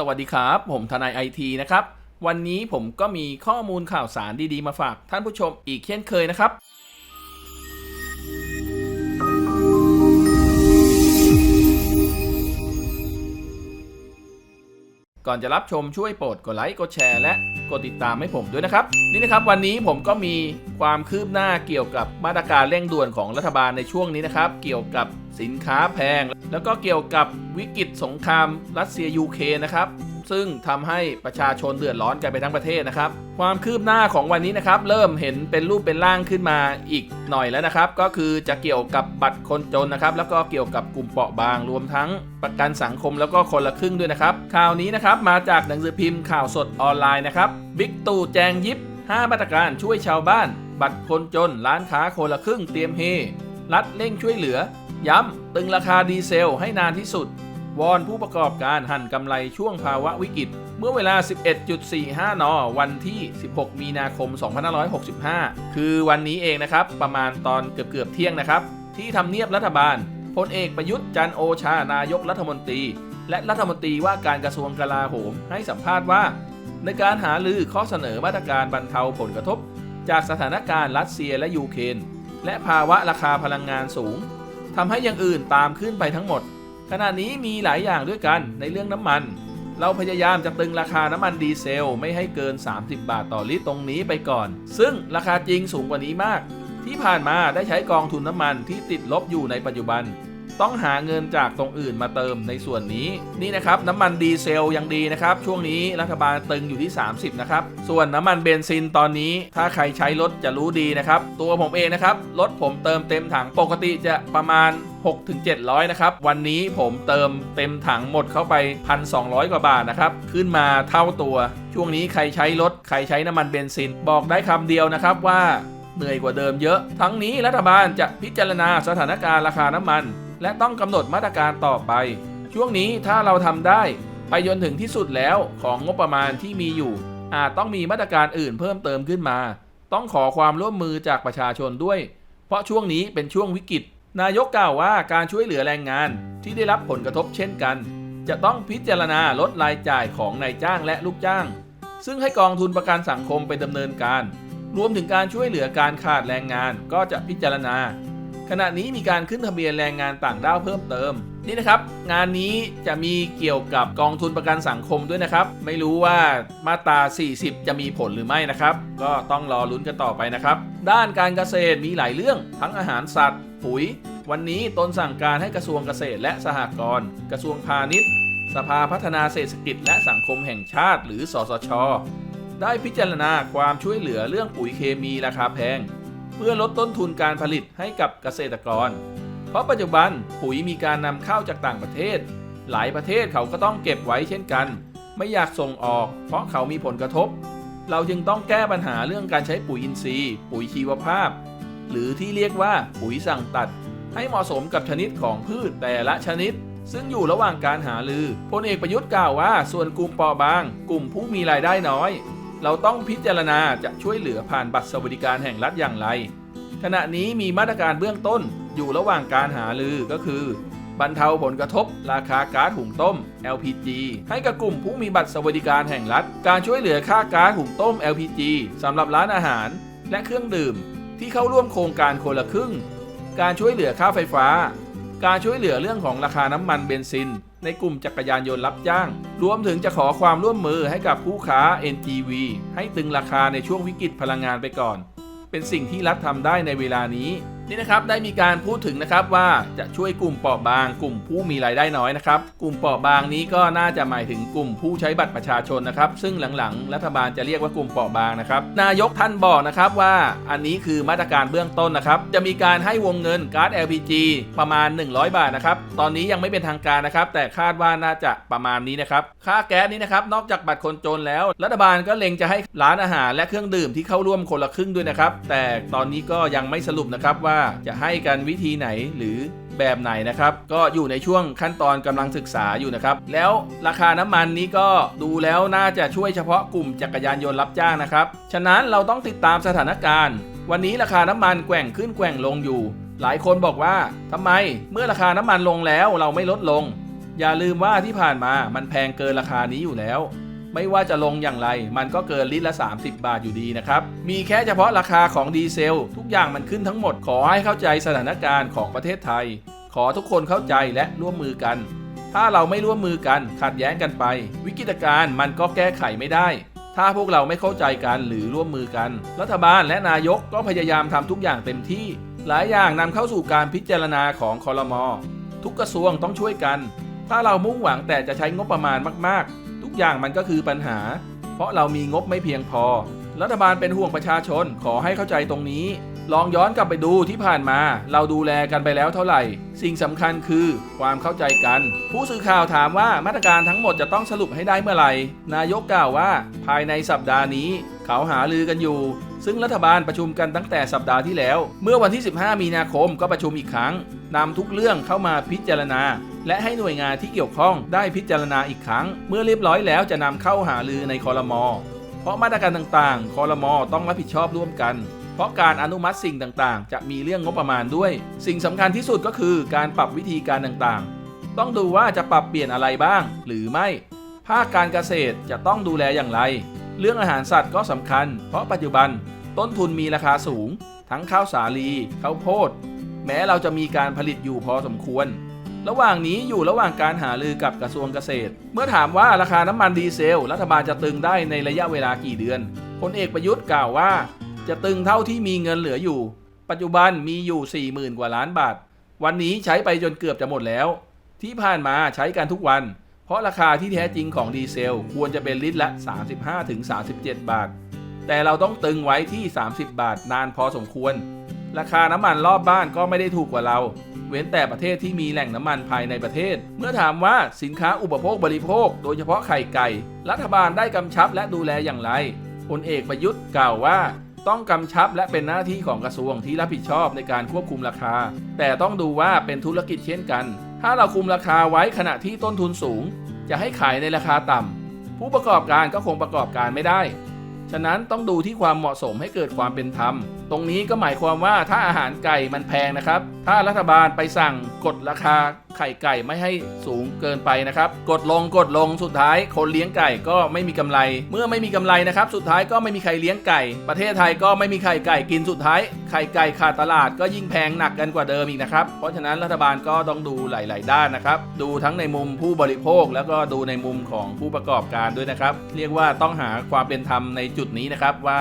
สวัสดีครับ ผมทนายไอทีนะครับ วันนี้ผมก็มีข้อมูลข่าวสารดีๆ มาฝากท่านผู้ชมอีกเช่นเคยนะครับ ก่อนจะรับชมช่วยโปรดกดไลค์กดแชร์และกดติดตามให้ผมด้วยนะครับ นี่นะครับวันนี้ผมก็มีความคืบหน้าเกี่ยวกับมาตรการเร่งด่วนของรัฐบาลในช่วงนี้นะครับ เกี่ยวกับ สินค้าแพง แล้วก็เกี่ยวกับวิกฤตสงครามรัสเซียยูเคนะครับซึ่งทำให้ประชาชนเดือดร้อนกันไปทั้งประเทศนะครับ ความคืบหน้าของวันนี้นะครับ เริ่มเห็นเป็นรูปเป็นร่างขึ้นมาอีกหน่อยแล้วนะครับ ก็คือจะเกี่ยวกับบัตรคนจนนะครับ แล้วก็เกี่ยวกับกลุ่มเปราะบางรวมทั้งประกันสังคมแล้วก็คนละครึ่งด้วยนะครับ ข่าวนี้นะครับมาจากหนังสือพิมพ์ข่าวสดออนไลน์นะครับบิ๊กตู่แจงยิบ 5 มาตรการช่วยชาวบ้าน บัตรคนจน ร้านค้าคนละครึ่งเตรียมเฮรัฐเร่งช่วยเหลือ ย้ำตึงราคาดีเซลให้นานที่สุด วอนผู้ประกอบการหั่นกำไรช่วงภาวะวิกฤต เมื่อเวลา 11.45 น วันที่ 16 มีนาคม 2565 คือวันนี้เองนะครับ ประมาณตอนเกือบๆเที่ยงนะครับ ที่ทำเนียบรัฐบาลพลเอกประยุทธ์จันโอชานายกรัฐมนตรี และรัฐมนตรีว่าการกระทรวงกลาโหมให้สัมภาษณ์ว่า ในการหาลือข้อเสนอมาตรการบรรเทาผลกระทบ จากสถานการณ์รัสเซียและยูเครนและภาวะราคาพลังงานสูง ทำให้อย่างอื่นตามขึ้นไปทั้งหมด ขณะนี้มีหลายอย่างด้วยกันในเรื่องน้ำมัน เราพยายามจะตึงราคาน้ำมันดีเซลไม่ให้เกิน 30 บาทต่อลิตรตรงนี้ไปก่อน ซึ่งราคาจริงสูงกว่านี้มาก ที่ผ่านมาได้ใช้กองทุนน้ำมันที่ติดลบอยู่ในปัจจุบัน ต้องหาเงินจากตรงอื่นมาเติมในส่วนนี้นี่นะครับน้ำมันดีเซลยังดีนะครับ ช่วงนี้รัฐบาลตึงอยู่ที่ 30 นะครับ ส่วนน้ำมันเบนซินตอนนี้ ถ้าใครใช้รถจะรู้ดีนะครับ ตัวผมเองนะครับรถผมเติมเต็มถังปกติจะประมาณ 6-700 นะครับ วันนี้ผมเติมเต็มถังหมดเข้าไป 1,200 กว่าบาทนะครับ ขึ้นมาเท่าตัว ช่วงนี้ใครใช้รถใครใช้น้ำมันเบนซิน บอกได้คำเดียวนะครับว่าเหนื่อยกว่าเดิมเยอะ ทั้งนี้รัฐบาลจะพิจารณาสถานการณ์ราคาน้ำมัน และต้องกำหนดมาตรการต่อไป ช่วงนี้ถ้าเราทำได้ ไปจนถึงที่สุดแล้วของงบประมาณที่มีอยู่ อาจต้องมีมาตรการอื่นเพิ่มเติมขึ้นมา ต้องขอความร่วมมือจากประชาชนด้วย เพราะช่วงนี้เป็นช่วงวิกฤต นายกกล่าวว่าการช่วยเหลือแรงงานที่ได้รับผลกระทบเช่นกัน จะต้องพิจารณาลดรายจ่ายของนายจ้างและลูกจ้าง ซึ่งให้กองทุนประกันสังคมไปดำเนินการ รวมถึงการช่วยเหลือการขาดแรงงานก็จะพิจารณา ขณะนี้มีการขึ้นทะเบียนแรงงานต่างด้าวเพิ่มเติม นี่นะครับ งานนี้จะมีเกี่ยวกับกองทุนประกันสังคมด้วยนะครับ ไม่รู้ว่ามาตรา 40 จะมีผลหรือไม่นะครับ ก็ต้องรอลุ้นกันต่อไปนะครับ ด้านการเกษตรมีหลายเรื่อง ทั้งอาหารสัตว์ ปุ๋ย วันนี้ตนสั่งการให้กระทรวงเกษตรและสหกรณ์กระทรวงพาณิชย์ สภาพัฒนาเศรษฐกิจ และสังคมแห่งชาติ หรือสสชได้พิจารณาความช่วยเหลือเรื่องปุ๋ยเคมีราคาแพง เพื่อลดต้นทุนการผลิตให้กับเกษตรกร เพราะปัจจุบันปุ๋ยมีการนำเข้าจากต่างประเทศ หลายประเทศเขาก็ต้องเก็บไว้เช่นกัน ไม่อยากส่งออก เพราะเขามีผลกระทบ เราจึงต้องแก้ปัญหาเรื่องการใช้ปุ๋ยอินทรีย์ ปุ๋ยชีวภาพ หรือที่เรียกว่าปุ๋ยสั่งตัด ให้เหมาะสมกับชนิดของพืชแต่ละชนิดซึ่งอยู่ระหว่างการหาลือ พลเอกประยุทธ์กล่าวว่า ส่วนกลุ่มเปราะบาง กลุ่มผู้มีรายได้น้อย เราต้องพิจารณาจะช่วยเหลือผ่านบัตรสวัสดิการแห่งรัฐอย่างไร ขณะนี้มีมาตรการเบื้องต้นอยู่ระหว่างการหาลือก็คือบรรเทาผลกระทบ ราคาก๊าซหุงต้ม LPG ให้กับกลุ่มผู้มีบัตรสวัสดิการแห่งรัฐ การช่วยเหลือค่าก๊าซหุงต้ม LPG สำหรับร้านอาหาร และเครื่องดื่ม ที่เข้าร่วมโครงการคนละครึ่ง การช่วยเหลือค่าไฟฟ้า การช่วยเหลือเรื่องของราคาน้ำมันเบนซิน ในกลุ่มจักรยานยนต์รับจ้าง รวมถึงจะขอความร่วมมือให้กับผู้ค้า NGV ให้ตึงราคาในช่วงวิกฤตพลังงานไปก่อน เป็นสิ่งที่รัฐทำได้ในเวลานี้ นี่นะครับได้มีการพูดถึงนะครับว่าจะช่วยกลุ่มเปราะบาง กลุ่มผู้มีรายได้น้อยนะครับ กลุ่มเปราะบางนี้ก็น่าจะหมายถึงกลุ่มผู้ใช้บัตรประชาชนนะครับ ซึ่งหลังๆ รัฐบาลจะเรียกว่ากลุ่มเปราะบางนะครับ นายกท่านบอกนะครับว่าอันนี้คือมาตรการเบื้องต้นนะครับ จะมีการให้วงเงินก๊าซ LPG ประมาณ 100 บาทนะครับ ตอนนี้ยังไม่เป็นทางการนะครับ แต่คาดว่าน่าจะประมาณนี้นะครับ ค่าแก๊สนี้นะครับ นอกจากบัตรคนจนแล้ว รัฐบาลก็เล็งจะให้ร้านอาหารและเครื่องดื่มที่เข้าร่วมคนละครึ่งด้วยนะครับ แต่ตอนนี้ก็ยังไม่สรุปนะครับว่าจะให้กันวิธีไหนหรือแบบไหนนะครับ ก็อยู่ในช่วงขั้นตอนกำลังศึกษาอยู่นะครับ แล้วราคาน้ำมันนี้ก็ดูแล้วน่าจะช่วยเฉพาะกลุ่มจักรยานยนต์รับจ้างนะครับ ฉะนั้นเราต้องติดตามสถานการณ์ วันนี้ราคาน้ำมันแกว่งขึ้นแกว่งลงอยู่ หลายคนบอกว่าทำไมเมื่อราคาน้ำมันลงแล้วเราไม่ลดลง อย่าลืมว่าที่ผ่านมามันแพงเกินราคานี้อยู่แล้ว ไม่ว่าจะลงอย่างไร มันก็เกินลิตรละ 30 บาทอยู่ดีนะครับ มีแค่เฉพาะราคาของดีเซล ทุกอย่างมันขึ้นทั้งหมด ขอให้เข้าใจสถานการณ์ของประเทศไทย ขอทุกคนเข้าใจและร่วมมือกัน ถ้าเราไม่ร่วมมือกันขัดแย้งกันไป วิกฤตการณ์มันก็แก้ไขไม่ได้ถ้าพวกเราไม่เข้าใจกันหรือร่วมมือกัน รัฐบาลและนายกก็พยายามทำทุกอย่างเต็มที่ หลายอย่างนำเข้าสู่การพิจารณาของคอรมอทุกกระทรวงต้องช่วยกัน ถ้าเรามุ่งหวังแต่จะใช้งบประมาณมาก อย่างมันก็คือปัญหา เพราะเรามีงบไม่เพียงพอ รัฐบาลเป็นห่วงประชาชนขอให้เข้าใจตรงนี้ ลองย้อนกลับไปดูที่ผ่านมา เราดูแลกันไปแล้วเท่าไหร่ สิ่งสำคัญคือความเข้าใจกัน ผู้สื่อข่าวถามว่ามาตรการทั้งหมดจะต้องสรุปให้ได้เมื่อไหร่ นายกกล่าวว่า ภายในสัปดาห์นี้เขาหาลือกันอยู่ ซึ่งรัฐบาลประชุมกันตั้งแต่สัปดาห์ที่แล้ว เมื่อวันที่ 15 มีนาคมก็ประชุมอีกครั้งนำทุกเรื่องเข้ามาพิจารณา และให้หน่วยงานที่เกี่ยวข้องได้พิจารณาอีกครั้ง เมื่อเรียบร้อยแล้วจะนำเข้าหาลือในคอรมอเพราะมาตรการต่างๆ คอรมอต้องรับผิดชอบร่วมกัน เพราะการอนุมัติสิ่งต่างๆ จะมีเรื่องงบประมาณด้วย สิ่งสำคัญที่สุดก็คือการปรับวิธีการต่างๆ ต้องดูว่าจะปรับเปลี่ยนอะไรบ้าง หรือไม่ ภาคการเกษตรจะต้องดูแลอย่างไร เรื่องอาหารสัตว์ก็สำคัญ เพราะปัจจุบัน ต้นทุนมีราคาสูง ทั้งข้าวสาลีข้าวโพด แม้เราจะมีการผลิตอยู่พอสมควร ระหว่างนี้อยู่ระหว่างการหารือกับกระทรวงเกษตร เมื่อถามว่าราคาน้ำมันดีเซล รัฐบาลจะตึงได้ในระยะเวลากี่เดือนพลเอกประยุทธ์กล่าวว่า จะตึงเท่าที่มีเงินเหลืออยู่ ปัจจุบันมีอยู่ 40,000 กว่าล้านบาท วันนี้ใช้ไปจนเกือบจะหมดแล้ว ที่ผ่านมาใช้กันทุกวัน เพราะราคาที่แท้จริงของดีเซล ควรจะเป็นลิตรละ 35-37 บาท แต่เราต้องตึงไว้ที่ 30 บาทนานพอสมควร ราคาน้ำมันรอบบ้านก็ไม่ได้ถูกกว่าเรา เว้นแต่ประเทศที่มีแหล่งน้ำมันภายในประเทศ เมื่อถามว่าสินค้าอุปโภคบริโภค โดยเฉพาะไข่ไก่ รัฐบาลได้กำชับและดูแลอย่างไรพลเอกประยุทธ์กล่าวว่าต้องกำชับและเป็นหน้าที่ของกระทรวงที่รับผิดชอบในการควบคุมราคา แต่ต้องดูว่าเป็นธุรกิจเช่นกัน ถ้าเราคุมราคาไว้ขณะที่ต้นทุนสูง จะให้ขายในราคาต่ำผู้ประกอบการก็คงประกอบการไม่ได้ ฉะนั้นต้องดูที่ความเหมาะสมให้เกิดความเป็นธรรม ตรงนี้ก็หมายความว่าถ้าอาหารไก่มันแพงนะครับ ถ้ารัฐบาลไปสั่ง กดราคาไข่ไก่ไม่ให้สูงเกินไปนะครับ กดลงกดลงสุดท้ายคนเลี้ยงไก่ก็ไม่มีกำไร เมื่อไม่มีกำไรนะครับ สุดท้ายก็ไม่มีใครเลี้ยงไก่ ประเทศไทยก็ไม่มีไข่ไก่กินสุดท้ายไข่ไก่ขาดตลาดก็ยิ่งแพงหนักกันกว่าเดิมอีกนะครับ เพราะฉะนั้นรัฐบาลก็ต้องดูหลาย ๆ ด้านนะครับ ดูทั้งในมุมผู้บริโภค แล้วก็ดูในมุมของผู้ประกอบการด้วยนะครับ เรียกว่าต้องหาความเป็นธรรมในจุดนี้นะครับว่า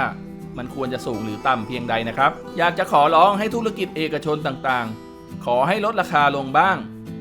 มันควรจะสูงหรือต่ำเพียงใดนะครับ อยากจะขอร้องให้ธุรกิจเอกชนต่างๆ ขอให้ลดราคาลงบ้าง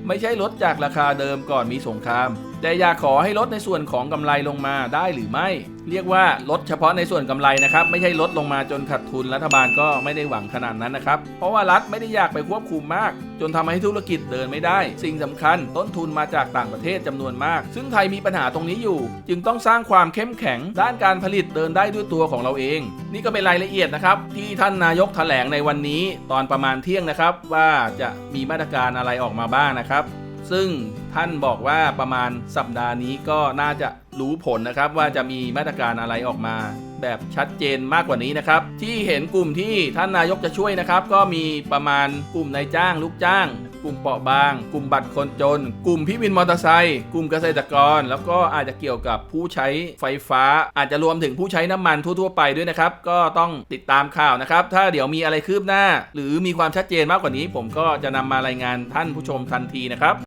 ไม่ใช่ลดจากราคาเดิมก่อนมีสงคราม แต่อยากขอให้ลดในส่วนของกำไรลงมาได้หรือไม่ เรียกว่าลดเฉพาะในส่วนกำไรนะครับไม่ใช่ลดลงมาจนขาดทุนรัฐบาลก็ไม่ได้หวังขนาดนั้นนะครับเพราะว่ารัฐไม่ได้อยากไปควบคุมมาก จนทำให้ธุรกิจเดินไม่ได้ สิ่งสำคัญ ต้นทุนมาจากต่างประเทศจำนวนมาก ซึ่งไทยมีปัญหาตรงนี้อยู่ จึงต้องสร้างความเข้มแข็ง ด้านการผลิตเดินได้ด้วยตัวของเราเอง นี่ก็เป็นรายละเอียดนะครับที่ท่านนายกแถลงในวันนี้ตอนประมาณเที่ยงนะครับว่าจะมีมาตรการอะไรออกมาบ้างนะครับ ซึ่งท่านบอกว่าประมาณสัปดาห์นี้ก็น่าจะรู้ผลนะครับ ว่าจะมีมาตรการอะไรออกมา แบบชัดเจนมากกว่านี้นะครับ ที่เห็นกลุ่มที่ท่านนายกจะช่วยนะครับ ก็มีประมาณกลุ่มนายจ้าง ลูกจ้าง กลุ่มเปราะบาง กลุ่มบัตรคนจน กลุ่มพี่วินมอเตอร์ไซค์กลุ่มเกษตรกร แล้วก็อาจจะเกี่ยวกับผู้ใช้ไฟฟ้า อาจจะรวมถึงผู้ใช้น้ำมันทั่วๆไปด้วยนะครับ ก็ต้องติดตามข่าวนะครับ ถ้าเดี๋ยวมีอะไรคืบหน้า หรือมีความชัดเจนมากกว่านี้ ผมก็จะนำมารายงานท่านผู้ชมทันทีนะครับ